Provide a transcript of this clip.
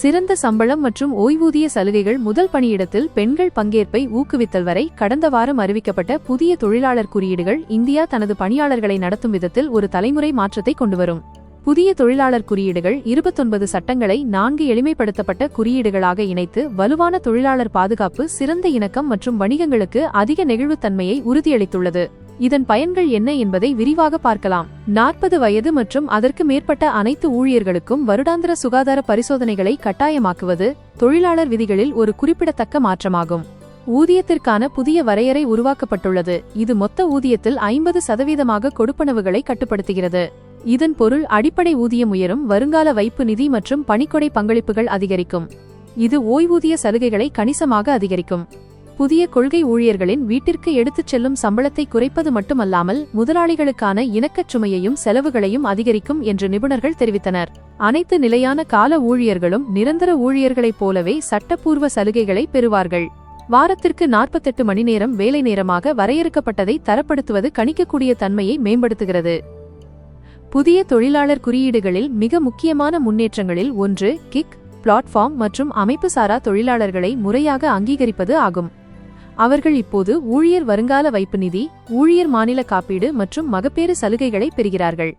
சிறந்த சம்பளம் மற்றும் ஓய்வூதிய சலுகைகள் முதல் பணியிடத்தில் பெண்கள் பங்கேற்பை ஊக்குவித்தல் வரை கடந்த வாரம் அறிவிக்கப்பட்ட புதிய தொழிலாளர் குறியீடுகள் இந்தியா தனது பணியாளர்களை நடத்தும் விதத்தில் ஒரு தலைமுறை மாற்றத்தை கொண்டுவரும். புதிய தொழிலாளர் குறியீடுகள் இருபத்தொன்பது சட்டங்களை நான்கு எளிமைப்படுத்தப்பட்ட குறியீடுகளாக இணைத்து வலுவான தொழிலாளர் பாதுகாப்பு சிறந்த இணக்கம் மற்றும் வணிகங்களுக்கு அதிக நெகிழ்வுத்தன்மையை உறுதியளித்துள்ளது. இதன் பயன்கள் என்ன என்பதை விரிவாக பார்க்கலாம். நாற்பது வயது மற்றும் அதற்கு மேற்பட்ட அனைத்து ஊழியர்களுக்கும் வருடாந்திர சுகாதார பரிசோதனைகளை கட்டாயமாக்குவது தொழிலாளர் விதிகளில் ஒரு குறிப்பிடத்தக்க மாற்றமாகும். ஊதியத்திற்கான புதிய வரையறை உருவாக்கப்பட்டுள்ளது. இது மொத்த ஊதியத்தில் ஐம்பது சதவீதமாக கொடுப்பனவுகளை கட்டுப்படுத்துகிறது. இதன் பொருள் அடிப்படை ஊதியம் உயரும் வருங்கால வைப்பு நிதி மற்றும் பணிக்கொடை பங்களிப்புகள் அதிகரிக்கும். இது ஓய்வூதிய சலுகைகளை கணிசமாக அதிகரிக்கும். புதிய கொள்கை ஊழியர்களின் வீட்டிற்கு எடுத்துச் செல்லும் சம்பளத்தை குறைப்பது மட்டுமல்லாமல் முதலாளிகளுக்கான இணக்கச் சுமையையும் செலவுகளையும் அதிகரிக்கும் என்று நிபுணர்கள் தெரிவித்தனர். அனைத்து நிலையான கால ஊழியர்களும் நிரந்தர ஊழியர்களைப் போலவே சட்டப்பூர்வ சலுகைகளை பெறுவார்கள். வாரத்திற்கு நாற்பத்தெட்டு மணி நேரம் வேலை நேரமாக வரையறுக்கப்பட்டதை தரப்படுத்துவது கணிக்கக்கூடிய தன்மையை மேம்படுத்துகிறது. புதிய தொழிலாளர் குறியீடுகளில் மிக முக்கியமான முன்னேற்றங்களில் ஒன்று கிக் பிளாட்ஃபார்ம் மற்றும் அமைப்புசாரா தொழிலாளர்களை முறையாக அங்கீகரிப்பது ஆகும். அவர்கள் இப்போது ஊழியர் வருங்கால வைப்பு நிதி ஊழியர் மாநில காப்பீடு மற்றும் மகப்பேறு சலுகைகளை பெறுகிறார்கள்.